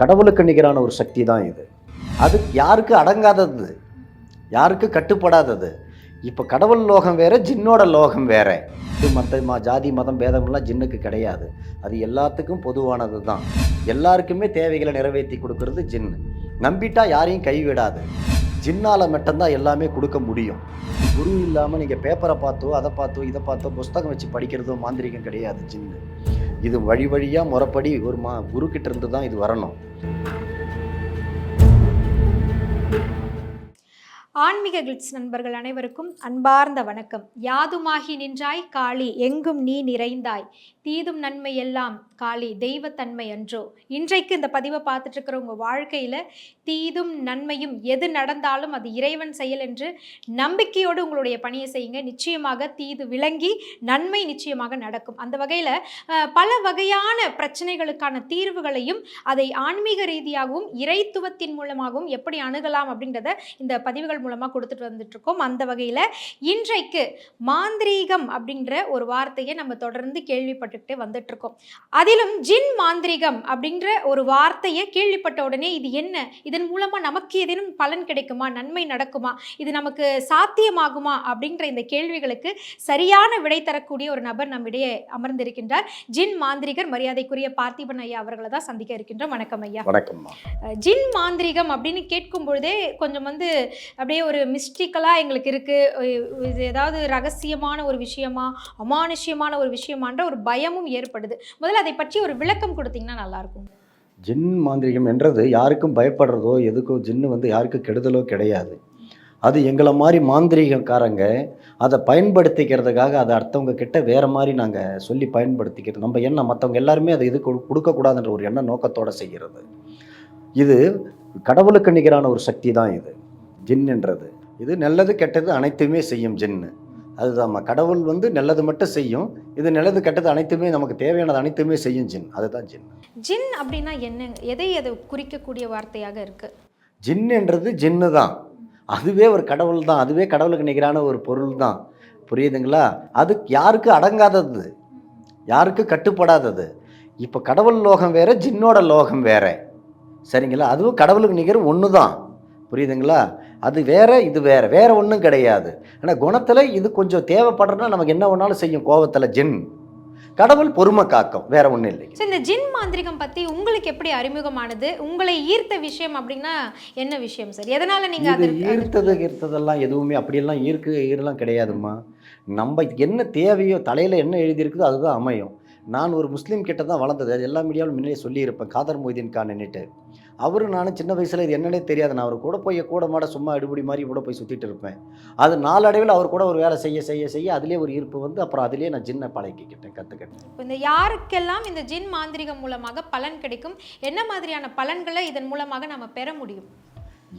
கடவுளுக்கு நிகரான ஒரு சக்தி தான் இது. அது யாருக்கு அடங்காதது? யாருக்கு கட்டுப்படாதது? இப்போ கடவுள் லோகம் வேற ஜின்னோட லோகம் வேற. இது மற்ற ம ஜாதி மதம் பேதமெல்லாம் ஜின்னுக்கு கிடையாது. அது எல்லாத்துக்கும் பொதுவானது தான். எல்லாருக்குமே தேவைகளை நிறைவேற்றி கொடுக்கறது ஜின்னு நம்பிட்டா யாரையும் கைவிடாது. ஜின்னால் மட்டும்தான் எல்லாமே கொடுக்க முடியும். குரு இல்லாமல் நீங்கள் பேப்பரை பார்த்தோ அதை பார்த்தோ இதை பார்த்தோ புஸ்தகம் வச்சு படிக்கிறதோ மாந்திரிகம் கிடையாது ஜின்னு. இது வழி வழியாக முறைப்படி ஒரு மா குருக்கிட்ட இருந்து தான் இது வரணும். ஆன்மீக கிளிட்ஸ் நண்பர்கள் அனைவருக்கும் அன்பார்ந்த வணக்கம். யாதுமாகி நின்றாய் காளி எங்கும் நீ நிறைந்தாய். தீதும் நன்மை எல்லாம் காளி தெய்வத்தன்மை அன்றோ. இன்றைக்கு இந்த பதிவை பார்த்துட்டு இருக்கிற உங்கள் வாழ்க்கையில் தீதும் நன்மையும் எது நடந்தாலும் அது இறைவன் செயல் என்று நம்பிக்கையோடு உங்களுடைய பணியை செய்யுங்க. நிச்சயமாக தீது விளங்கி நன்மை நிச்சயமாக நடக்கும். அந்த வகையில் பல வகையான பிரச்சனைகளுக்கான தீர்வுகளையும் அதை ஆன்மீக ரீதியாகவும் இறைத்துவத்தின் மூலமாகவும் எப்படி அணுகலாம் அப்படின்றத இந்த பதிவுகள் மூலமாக கொடுத்துட்டு வந்துட்டுருக்கோம். அந்த வகையில் இன்றைக்கு மாந்திரீகம் அப்படின்ற ஒரு வார்த்தையை நம்ம தொடர்ந்து கேள்விப்பட்டுக்கிட்டே வந்துட்டுருக்கோம். அதே அதிலும் ஜின் மாந்திரிகம் அப்படின்ற ஒரு வார்த்தையை கேள்விப்பட்ட உடனே இது என்ன? இதன் மூலமாக நமக்கு ஏதேனும் பலன் கிடைக்குமா? நன்மை நடக்குமா? இது நமக்கு சாத்தியமாகுமா? அப்படின்ற இந்த கேள்விகளுக்கு சரியான விடை தரக்கூடிய ஒரு நபர் நம்மிடையே அமர்ந்திருக்கின்றார். ஜின் மாந்திரிகர் மரியாதைக்குரிய பார்த்திபன் ஐயா அவர்களை தான் சந்திக்க இருக்கின்றோம். வணக்கம் ஐயா. வணக்கம்மா. அஹ் ஜின் மாந்திரிகம் அப்படின்னு கேட்கும் பொழுதே கொஞ்சம் வந்து அப்படியே ஒரு மிஸ்டிக்கலாக எங்களுக்கு இருக்குது இது ஏதாவது ரகசியமான ஒரு விஷயமா அமானுஷ்யமான ஒரு விஷயமான்ற ஒரு பயமும் ஏற்படுது. முதல்ல அதை பற்றி ஒரு விளக்கம் கொடுத்தீங்கன்னா நல்லாயிருக்கும். ஜின் மாந்திரிகம் என்றது யாருக்கும் பயப்படுறதோ எதுக்கோ ஜின்னு வந்து யாருக்கும் கெடுதலோ கிடையாது. அது எங்களை மாதிரி மாந்திரிகக்காரங்க அதை பயன்படுத்திக்கிறதுக்காக அதை அடுத்தவங்க கிட்ட வேற மாதிரி நாங்கள் சொல்லி பயன்படுத்திக்கிறது நம்ம எண்ணம் மற்றவங்க எல்லாருமே அதை இது கொடுக்கக்கூடாதுன்ற ஒரு எண்ண நோக்கத்தோடு செய்கிறது. இது கடவுளுக்கு நிகரான ஒரு சக்தி தான் இது. ஜின்ன்றது இது நல்லது கெட்டது அனைத்துமே செய்யும் ஜின்னு. அதுதாம்மா. கடவுள் வந்து நல்லது மட்டும் செய்யும். இது நல்லது கெட்டது அனைத்துமே நமக்கு தேவையானது அனைத்துமே செய்யும் ஜின். அதுதான் ஜின். ஜின் அப்படின்னா என்ன? எதை எதை குறிக்கக்கூடிய வார்த்தையாக இருக்கு? ஜின்னுன்றது ஜின்னு தான். அதுவே ஒரு கடவுள் தான். அதுவே கடவுளுக்கு நிகரான ஒரு பொருள் தான். புரியுதுங்களா? அது யாருக்கு அடங்காதது? யாருக்கு கட்டுப்படாதது? இப்போ கடவுள் லோகம் வேற ஜின்னோட லோகம் வேற. சரிங்களா? அதுவும் கடவுளுக்கு நிகர் ஒன்று தான் புரியுதுங்களா? அது வேற இது வேற. வேற ஒன்றும் கிடையாது. ஆனால் குணத்தில் இது கொஞ்சம் தேவைப்படுறதுனா நமக்கு என்ன வேணாலும் செய்யும். கோவத்தில் ஜின். கடவுள் பொறுமை காக்கும். வேற ஒன்றும் இல்லை. ஸோ இந்த ஜின் மாந்திரிகம் பற்றி உங்களுக்கு எப்படி அறிமுகமானது? உங்களை ஈர்த்த விஷயம் அப்படின்னா என்ன விஷயம் சார் எதனால நீங்க இது அது ஈர்த்தது ஈர்த்ததெல்லாம் எதுவுமே அப்படியெல்லாம் ஈர்க்கு ஈரெல்லாம் கிடையாதும்மா. நம்ம என்ன தேவையோ தலையில் என்ன எழுதியிருக்குதோ அதுதான் அமையும். நான் ஒரு முஸ்லீம் கிட்ட தான் வளர்ந்தது. அது எல்லா மீடியாவிலும் முன்னாடியே சொல்லியிருப்பேன். காதர் மொய்தீன் கான்னுட்டு அவரு நானும் சின்ன வயசில் இது என்னன்னே தெரியாது. நான் அவர் கூட போய் கூட மாட சும்மா எடுபடி மாதிரி கூட போய் சுற்றிட்டு இருப்பேன். அது நாளடைவில் அவர் கூட ஒரு வேலை செய்ய செய்ய செய்ய அதிலே ஒரு ஈர்ப்பு வந்து அப்புறம் அதிலே நான் சின்ன பழகிக்கிட்டேன் கற்றுக்கிட்டேன் இப்போ இந்த யாருக்கெல்லாம் இந்த ஜின் மாந்திரிகம் மூலமாக பலன் கிடைக்கும்? என்ன மாதிரியான பலன்களை இதன் மூலமாக நம்ம பெற முடியும்?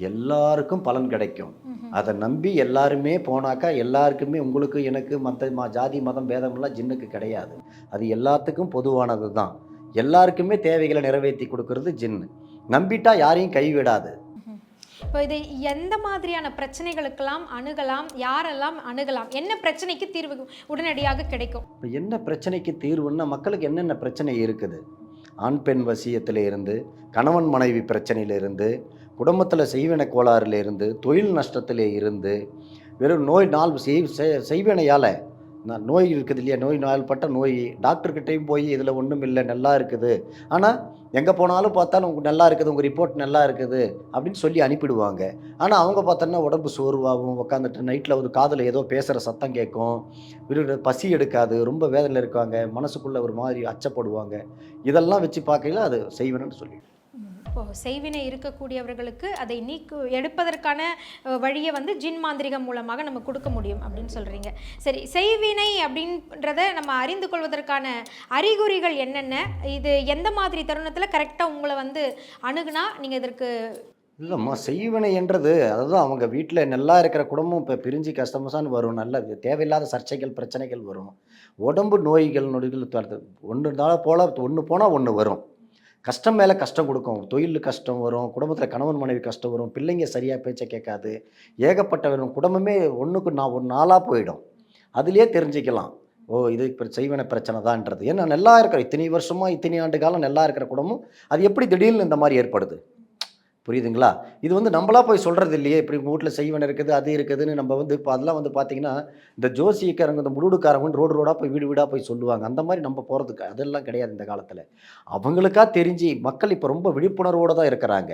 எல்லாருக்கும் பலன் கிடைக்கும். அதை நம்பி எல்லாருமே போனாக்கா எல்லாருக்குமே உங்களுக்கு எனக்கு மற்ற ம ஜாதி மதம் பேதம்லாம் ஜின்னுக்கு கிடையாது. அது எல்லாத்துக்கும் பொதுவானது தான் எல்லாருக்குமே தேவைகளை நிறைவேற்றி கொடுக்கறது ஜின்னு. நம்பிட்டா யாரையும் கைவிடாது. இப்போ இதை எந்த மாதிரியான பிரச்சனைகளுக்கெல்லாம் அணுகலாம்? யாரெல்லாம் அணுகலாம்? என்ன பிரச்சனைக்கு தீர்வு உடனடியாக கிடைக்கும்? இப்போ என்ன பிரச்சனைக்கு தீர்வுன்னா மக்களுக்கு என்னென்ன பிரச்சனை இருக்குது? ஆண் பெண் வசியத்தில் இருந்து கணவன் மனைவி பிரச்சனையில இருந்து குடும்பத்தில் செய்வின கோளாறுல இருந்து தொழில் நஷ்டத்தில் இருந்து வெறும் நோய் நாள் செய் செய்- செய்வினையால் நான் நோய் இருக்குது இல்லையா? நோய் நாள்பட்ட நோய் டாக்டர்கிட்டையும் போய் இதில் ஒன்றும் இல்லை நல்லா இருக்குது. ஆனால் எங்கே போனாலும் பார்த்தாலும் உங்களுக்கு நல்லா இருக்குது உங்கள் ரிப்போர்ட் நல்லா இருக்குது அப்படின்னு சொல்லி அனுப்பிடுவாங்க. ஆனால் அவங்க பார்த்தோன்னா உடம்பு சோர்வாகும் உட்காந்துட்டு நைட்டில் ஒரு காதில் ஏதோ பேசுகிற சத்தம் கேட்கும். பசி எடுக்காது ரொம்ப வேதனையில் இருக்காங்க மனசுக்குள்ளே ஒரு மாதிரி அச்சப்படுவாங்க. இதெல்லாம் வச்சு பார்க்கையில அது செய்வேன்னு சொல்லி இப்போ செய்வினை இருக்கக்கூடியவர்களுக்கு அதை நீக்கு எடுப்பதற்கான வழியை வந்து ஜின் மாந்திரிகம் மூலமாக நம்ம கொடுக்க முடியும் அப்படின்னு சொல்கிறீங்க சரி செய்வினை அப்படின்றத நம்ம அறிந்து கொள்வதற்கான அறிகுறிகள் என்னென்ன? இது எந்த மாதிரி தருணத்தில் கரெக்டாக உங்களை வந்து அணுகுனா நீங்கள் இதற்கு இல்லைம்மா செய்வினை என்றது அதுதான் அவங்க வீட்டில் நல்லா இருக்கிற குடும்பம் இப்போ பிரிஞ்சு கஷ்டமசான்னு வரும். நல்ல தேவையில்லாத சர்ச்சைகள் பிரச்சனைகள் வரும். உடம்பு நோய்கள் நொடிகள் ஒன்று இருந்தாலும் போல் ஒன்று போனால் ஒன்று வரும். கஷ்டம் மேலே கஷ்டம் கொடுக்கும். தொழில் கஷ்டம் வரும் குடும்பத்தில் கணவன் மனைவி கஷ்டம் வரும் பிள்ளைங்க சரியாக பேச்சை கேட்காது. ஏகப்பட்ட வரும் குடும்பமே ஒன்றுக்கு நான் ஒரு நாளாக போயிடும். அதுலேயே தெரிஞ்சுக்கலாம். ஓ இது இப்போ செய்வன பிரச்சனை தான்ன்றது ஏன்னா நல்லா இருக்கிற இத்தனை வருஷமா இத்தனை ஆண்டு காலம் நல்லா இருக்கிற குடும்பம் அது எப்படி திடீர்னு இந்த மாதிரி ஏற்படுது? புரியுதுங்களா? இது வந்து நம்மளா போய் சொல்கிறது இல்லையே? இப்படி உங்கள் வீட்டில் செய்வன் இருக்குது அது இருக்குதுன்னு நம்ம வந்து இப்போ அதெல்லாம் வந்து பார்த்தீங்கன்னா இந்த ஜோசியக்காரங்க இந்த முடுடுக்காரங்க ரோடு ரோடாக போய் வீடு வீடாக போய் சொல்லுவாங்க. அந்த மாதிரி நம்ம போகிறதுக்கு அதெல்லாம் கிடையாது இந்த காலத்தில். அவங்களுக்காக தெரிஞ்சு மக்கள் இப்போ ரொம்ப விழிப்புணர்வோடு தான் இருக்கிறாங்க.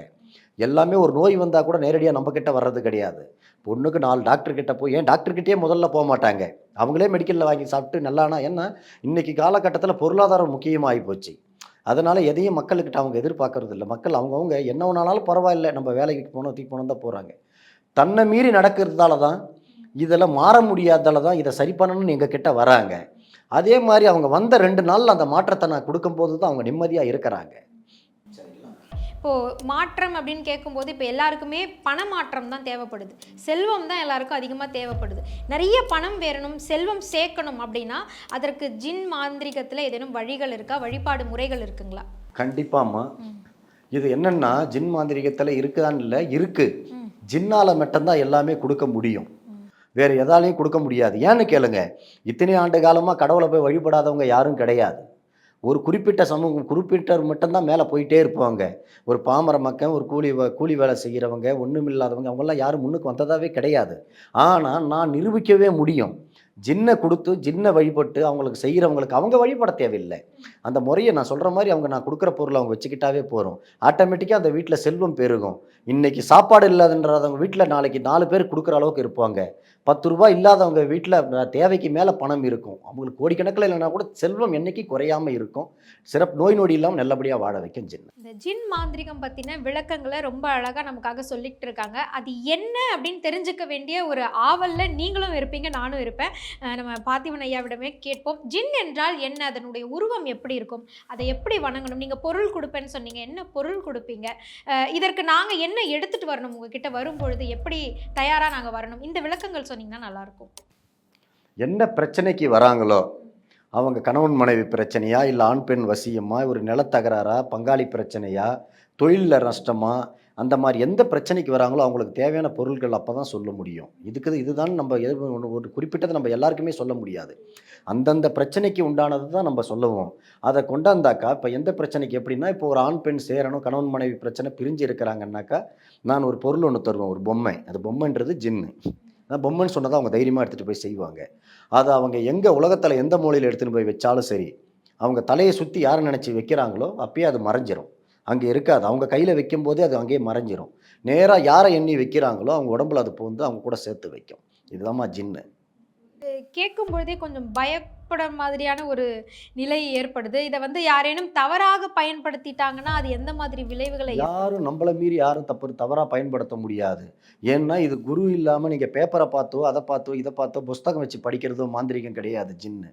எல்லாமே ஒரு நோய் வந்தால் கூட நேரடியாக நம்மக்கிட்ட வர்றது கிடையாது. பொண்ணுக்கு நாலு டாக்டர்கிட்ட போய் ஏன் டாக்டர்கிட்டே முதல்ல போக மாட்டாங்க? அவங்களே மெடிக்கலில் வாங்கி சாப்பிட்டு நல்லானா ஏன்னா இன்றைக்கி காலகட்டத்தில் பொருளாதாரம் முக்கியமாகி போச்சு. அதனால் எதையும் மக்கள்கிட்ட அவங்க எதிர்பார்க்கறது இல்லை. மக்கள் அவங்கவுங்க என்ன ஒன்றாலும் பரவாயில்ல நம்ம வேலைக்கு போனோம் தூக்கி போனோம் தான் போகிறாங்க தன்னை மீறி நடக்கிறதால தான் இதெல்லாம் மாற முடியாதால தான் இதை சரி பண்ணணும்னு எங்கள் கிட்ட வராங்க. அதே மாதிரி அவங்க வந்த ரெண்டு நாளில் அந்த மாற்றத்தை நான் கொடுக்கும்போது தான் அவங்க நிம்மதியாக இருக்கிறாங்க. இப்போ மாற்றம் அப்படின்னு கேட்கும்போது இப்போ எல்லாருக்குமே பண மாற்றம் தான் தேவைப்படுது. செல்வம் தான் எல்லாருக்கும் அதிகமாக தேவைப்படுது. நிறைய பணம் வேறணும் செல்வம் சேர்க்கணும் அப்படின்னா அதற்கு ஜின் மாந்திரிகத்தில் ஏதேனும் வழிகள் இருக்கா? வழிபாடு முறைகள் இருக்குங்களா? கண்டிப்பாம்மா. இது என்னன்னா ஜின் மாந்திரிகத்தில் இருக்குதான்னு இல்லை இருக்கு. ம். ஜின்னால மட்டும்தான் எல்லாமே கொடுக்க முடியும். வேற எதாலையும் கொடுக்க முடியாது. ஏன்னு கேளுங்க. இத்தனை ஆண்டு காலமாக கடவுளை போய் வழிபடாதவங்க யாரும் கிடையாது. ஒரு குறிப்பிட்ட சமூகம் குறிப்பிட்டவர் மட்டும்தான் மேலே போயிட்டே இருப்பாங்க. ஒரு பாமர மக்கள் ஒரு கூலி கூலி வேலை செய்கிறவங்க ஒன்றும் இல்லாதவங்க அவங்கெல்லாம் யாரும் முன்னுக்கு வந்ததாவே கிடையாது. ஆனால் நான் நிரூபிக்கவே முடியும். ஜின்னை கொடுத்து ஜின்னை வழிபட்டு அவங்களுக்கு செய்கிறவங்களுக்கு அவங்க வழிபட தேவையில்லை. அந்த முறையை நான் சொல்கிற மாதிரி அவங்க நான் கொடுக்குற பொருளை அவங்க வச்சுக்கிட்டாவே போகிறோம் ஆட்டோமேட்டிக்காக அந்த வீட்டில் செல்வம் பெருகும். இன்றைக்கி சாப்பாடு இல்லாதன்றவங்க வீட்டில் நாளைக்கு நாலு பேர் கொடுக்குற அளவுக்கு இருப்பாங்க. பத்து ரூபாய் இல்லாதவங்க வீட்டில் தேவைக்கு மேலே பணம் இருக்கும். அவங்களுக்கு கோடிக்கணக்கில் இல்லைன்னா கூட செல்வம் என்னைக்கு குறையாம இருக்கும். சிறப்பு நோய் நொடி இல்லாமல் நல்லபடியாக வாழ வைக்கும் ஜின். இந்த ஜின் மாந்திரிகம் பற்றின விளக்கங்களை ரொம்ப அழகாக நமக்காக சொல்லிட்டு இருக்காங்க. அது என்ன அப்படின்னு தெரிஞ்சுக்க வேண்டிய ஒரு ஆவலில் நீங்களும் இருப்பீங்க நானும் இருப்பேன். நம்ம பார்த்திவன் ஐயாவிடமே கேட்போம். ஜின் என்றால் என்ன? அதனுடைய உருவம் எப்படி இருக்கும்? அதை எப்படி வணங்கணும்? நீங்கள் பொருள் கொடுப்பேன்னு சொன்னீங்க. என்ன பொருள் கொடுப்பீங்க? இதற்கு நாங்கள் என்ன எடுத்துகிட்டு வரணும்? உங்ககிட்ட வரும்பொழுது எப்படி தயாராக நாங்கள் வரணும்? இந்த விளக்கங்கள் சொன்னீங்கன்னா நல்லாயிருக்கும். என்ன பிரச்சனைக்கு வராங்களோ? அவங்க கணவன் மனைவி பிரச்சனையா? இல்லை ஆண் பெண் வசியமா? ஒரு நிலத்தகராறா? பங்காளி பிரச்சனையா? தொழிலில் நஷ்டமா? அந்த மாதிரி எந்த பிரச்சனைக்கு வராங்களோ அவங்களுக்கு தேவையான பொருட்கள் அப்போ தான் சொல்ல முடியும். இதுக்கு இதுதான் நம்ம எது ஒன்று ஒரு குறிப்பிட்டதை நம்ம எல்லாருக்குமே சொல்ல முடியாது. அந்தந்த பிரச்சனைக்கு உண்டானது தான் நம்ம சொல்லுவோம். அதை கொண்டாந்தாக்கா இப்போ எந்த பிரச்சனைக்கு எப்படின்னா இப்போ ஒரு ஆண் பெண் சேரணும் கணவன் மனைவி பிரச்சனை பிரிஞ்சு இருக்கிறாங்கன்னாக்கா நான் ஒரு பொருள் ஒன்று தருவேன் ஒரு பொம்மை. அது பொம்மைன்றது ஜின்னு ஆனால் பொம்மைன்னு சொன்னதை அவங்க தைரியமாக எடுத்துகிட்டு போய் செய்வாங்க. அதை அவங்க எங்கே உலகத்தில் எந்த மூலையில் எடுத்துன்னு போய் வச்சாலும் சரி அவங்க தலையை சுற்றி யாரை நினச்சி வைக்கிறாங்களோ அப்பயே அது மறைஞ்சிரும். அங்கே இருக்காது. அவங்க கையில் வைக்கும்போதே அது அங்கேயே மறைஞ்சிரும். நேராக யாரை எண்ணி வைக்கிறாங்களோ அவங்க உடம்புல அது வந்து அவங்க கூட சேர்த்து வைக்கும். இதுதாம்மா ஜின்னு. கேட்கும் பொழுதே கொஞ்சம் பயப்பட மாதிரியான ஒரு நிலை ஏற்படுது. இதை வந்து யாரேனும் தவறாக பயன்படுத்திட்டாங்கன்னா அது எந்த மாதிரி விளைவுகளை யாரும் நம்மளை மீறி யாரும் தப்பு தவறாக பயன்படுத்த முடியாது. ஏன்னா இது குரு இல்லாமல் நீங்கள் பேப்பரை பார்த்தோ அதை பார்த்தோ இதை பார்த்தோ புஸ்தகம் வச்சு படிக்கிறதோ மாந்திரிகம் கிடையாது ஜின்னு.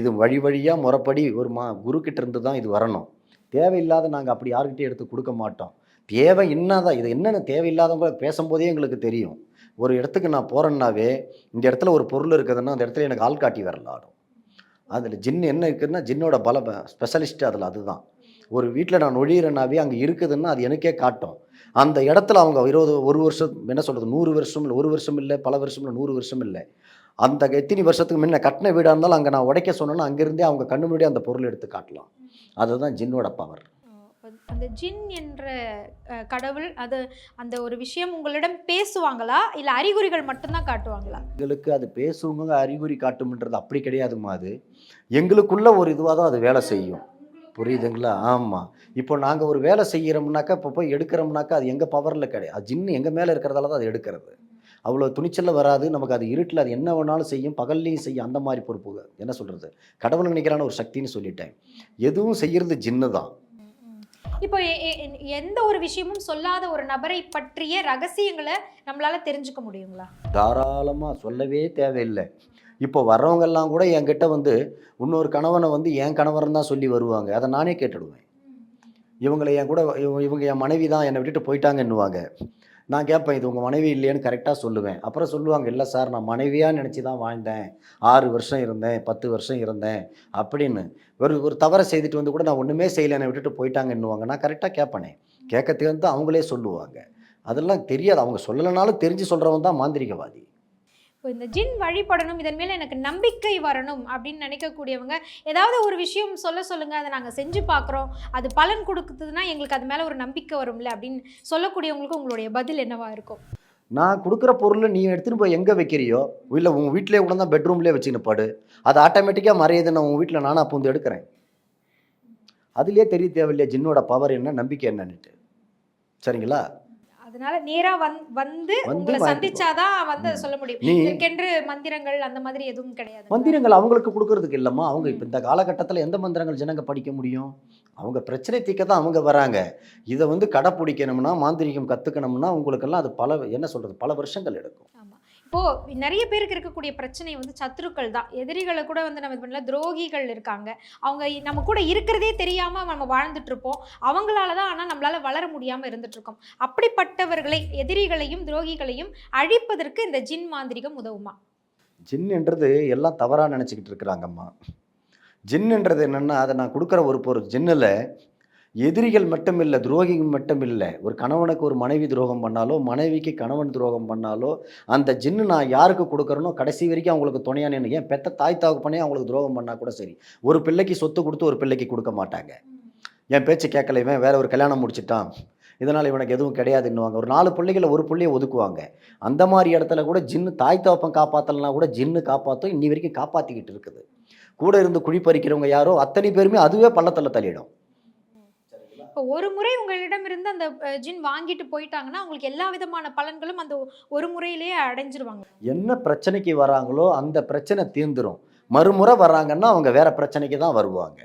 இது வழி வழியாக முறைப்படி ஒரு மா குரு கிட்ட இருந்து தான் இது வரணும். தேவையில்லாத நாங்கள் அப்படி யாருக்கிட்டையும் எடுத்து கொடுக்க மாட்டோம். தேவை என்னதான் இது என்னென்ன தேவையில்லாதவங்க பேசும்போதே எங்களுக்கு தெரியும். ஒரு இடத்துக்கு நான் போகிறேன்னாவே இந்த இடத்துல ஒரு பொருள் இருக்குதுன்னா அந்த இடத்துல எனக்கு ஆள்காட்டி வரலாடும். அதில் ஜின் என்ன இருக்குதுன்னா ஜின்னோட பல ஸ்பெஷலிஸ்ட்டு அதில் அதுதான். ஒரு வீட்டில் நான் நொழியிறேனாவே அங்கே இருக்குதுன்னா அது எனக்கே காட்டும். அந்த இடத்துல அவங்க இருபது ஒரு வருஷம் என்ன சொல்கிறது நூறு வருஷம் இல்லை ஒரு வருஷம் இல்லை பல வருஷம் இல்லை நூறு வருஷம் இல்லை. அந்த எத்தனை வருஷத்துக்கு முன்ன கட்டின வீடாக இருந்தாலும் அங்கே நான் உடைக்க சொன்னேன்னா அங்கேருந்தே அவங்க கண்ணு முன்னாடி அந்த பொருள் எடுத்து காட்டலாம். அதுதான் ஜின்னோட பவர் அந்த ஜின் என்ற கடவுள் அது அந்த ஒரு விஷயம் உங்களிடம் பேசுவாங்களா? இல்லை அறிகுறிகள் மட்டும்தான் காட்டுவாங்களா? எங்களுக்கு அது பேசுவவங்க அறிகுறி காட்டும்ன்றது அப்படி கிடையாதுமா அது. எங்களுக்குள்ள ஒரு இதுவாக தான் அது வேலை செய்யும். புரியுதுங்களா? ஆமாம் இப்போ நாங்கள் ஒரு வேலை செய்கிறோம்னாக்கா இப்போ போய் எடுக்கிறோம்னாக்கா அது எங்கள் பவரில் கிடையாது. அது ஜின்னு எங்கள் மேலே இருக்கிறதால தான் அது எடுக்கிறது. அவ்வளோ துணிச்சல்ல வராது. நமக்கு அது இருட்டில் அது என்ன வேணாலும் செய்யும். பகல்லையும் செய்யும். அந்த மாதிரி பொறுப்பு என்ன சொல்கிறது கடவுள் நினைக்கிறான ஒரு சக்தின்னு சொல்லிட்டேன். எதுவும் செய்கிறது ஜின்னு தான். இப்போ எந்த ஒரு விஷயமும் சொல்லாத ஒரு நபரை பற்றிய ரகசியங்களை நம்மளால தெரிஞ்சுக்க முடியுங்களா? தாராளமாக சொல்லவே தேவையில்லை. இப்போ வர்றவங்கெல்லாம் கூட என்கிட்ட வந்து இன்னொரு கணவனை வந்து என் கணவன் தான் சொல்லி வருவாங்க. அதை நானே கேட்டுடுவேன். இவங்களை என் கூட இவ- இவங்க என் மனைவி தான் என்னை விட்டுட்டு போயிட்டாங்கன்னுவாங்க. நான் கேட்பேன் இது உங்கள் மனைவி இல்லையான்னு கரெக்டாக சொல்லுவேன். அப்புறம் சொல்லுவாங்க இல்லை சார் நான் மனைவியாக நினச்சி தான் வாழ்ந்தேன். ஆறு வருஷம் இருந்தேன் பத்து வருஷம் இருந்தேன். அப்படின்னு ஒரு ஒரு தவறை செய்துட்டு வந்து கூட நான் ஒன்றுமே செய்யலை என்னை விட்டுட்டு போயிட்டாங்கன்னுவாங்க. நான் கரெக்டாக கேட்பேனே. கேட்கறதுக்கு வந்து அவங்களே சொல்லுவாங்க. அதெல்லாம் தெரியாது. அவங்க சொல்லலைனாலும் தெரிஞ்சு சொல்கிறவன் தான் மாந்திரிகவாதி. இப்போ இந்த ஜின் வழிபடணும் இதன் மேலே எனக்கு நம்பிக்கை வரணும் அப்படின்னு நினைக்கக்கூடியவங்க ஏதாவது ஒரு விஷயம் சொல்ல சொல்லுங்கள் அதை நாங்கள் செஞ்சு பார்க்குறோம் அது பலன் கொடுக்குதுன்னா எங்களுக்கு அது மேலே ஒரு நம்பிக்கை வரும்ல அப்படின்னு சொல்லக்கூடியவங்களுக்கு உங்களுடைய பதில் என்னவாக இருக்கும்? நான் கொடுக்குற பொருளை நீ எடுத்துகிட்டு போய் எங்கே வைக்கிறியோ? இல்லை உங்கள் வீட்டிலே கூட தான் பெட்ரூம்லேயே வச்சுன்னு பாடு. அது ஆட்டோமேட்டிக்காக மறையுது நான் உங்கள் வீட்டில் நானாக பூந்து எடுக்கிறேன். அதுலேயே தெரிய தேவையில்லையா ஜின்னோட பவர் என்ன நம்பிக்கை என்னன்னுட்டு. சரிங்களா? அதனால நேரா வந் வந்து உங்களை. சந்திச்சாதான் வந்து. சொல்ல முடியும். நீ இதற்கென்று மந்திரங்கள் அந்த மாதிரி எதுவும் கிடையாது. மந்திரங்கள் அவங்களுக்கு கொடுக்கறதுக்கு இல்லைம்மா. அவங்க இப்போ இந்த காலகட்டத்தில் எந்த மந்திரங்கள் ஜனங்க படிக்க முடியும்? அவங்க பிரச்சனை தீர்க்க தான் அவங்க வராங்க. இதை வந்து கடைப்பிடிக்கணும்னா மாந்திரிகம் கற்றுக்கணும்னா உங்களுக்கெல்லாம் அது பல என்ன சொல்கிறது பல வருஷங்கள் எடுக்கும். இப்போது நிறைய பேருக்கு இருக்கக்கூடிய பிரச்சனை வந்து சத்துருக்கள் தான். எதிரிகளை கூட வந்து நம்ம இது பண்ணல துரோகிகள் இருக்காங்க. அவங்க நம்ம கூட இருக்கிறதே தெரியாமல் நம்ம வாழ்ந்துட்டுருப்போம் அவங்களால தான் ஆனால் நம்மளால் வளர முடியாமல் இருந்துட்டுருக்கோம் அப்படிப்பட்டவர்களை எதிரிகளையும் துரோகிகளையும் அழிப்பதற்கு இந்த ஜின் மாந்திரிகம் உதவுமா? ஜின்னுன்றது எல்லாம் தவறாக நினச்சிக்கிட்டு இருக்கிறாங்கம்மா. ஜின்னுன்றது என்னென்னா அதை நான் கொடுக்குற ஒரு பொருள். ஜின்னில் எதிரிகள் மட்டும் இல்லை துரோகிகள் மட்டும் இல்லை ஒரு கணவனுக்கு ஒரு மனைவி துரோகம் பண்ணாலோ மனைவிக்கு கணவன் துரோகம் பண்ணாலோ அந்த ஜின்னு நான் யாருக்கு கொடுக்குறனோ கடைசி வரைக்கும் அவங்களுக்கு துணையா நின்று ஏன் பெத்த தாய் தாக்குப்பனே அவங்களுக்கு துரோகம் பண்ணால் கூட சரி. ஒரு பிள்ளைக்கு சொத்து கொடுத்து ஒரு பிள்ளைக்கு கொடுக்க மாட்டாங்க. என் பேச்சு கேட்கல இவன் வேற ஒரு கல்யாணம் முடிச்சிட்டான். இதனால் இவனுக்கு எதுவும் கிடையாதுன்னுவாங்க. ஒரு நாலு பிள்ளைகளை ஒரு பிள்ளையை ஒதுக்குவாங்க. அந்த மாதிரி இடத்துல கூட ஜின்னு தாய் தகப்பன் காப்பாற்றலனா கூட ஜின்னு காப்பாற்றும் இன்னி வரைக்கும் காப்பாற்றிக்கிட்டு இருக்குது. கூட இருந்து குழி பறிக்கிறவங்க யாரோ அத்தனை பேருமே அதுவே பள்ளத்தில் தள்ளிடும். இப்போ ஒரு முறை உங்களிடம் இருந்து அந்த ஜின் வாங்கிட்டு போயிட்டாங்கன்னா உங்களுக்கு எல்லா விதமான பலன்களும் அந்த ஒரு முறையிலேயே அடைஞ்சிருவாங்க. என்ன பிரச்சனைக்கு வராங்களோ அந்த பிரச்சனை தீர்ந்துரும். மறுமுறை வராங்கன்னா அவங்க வேற பிரச்சனைக்கு தான் வருவாங்க.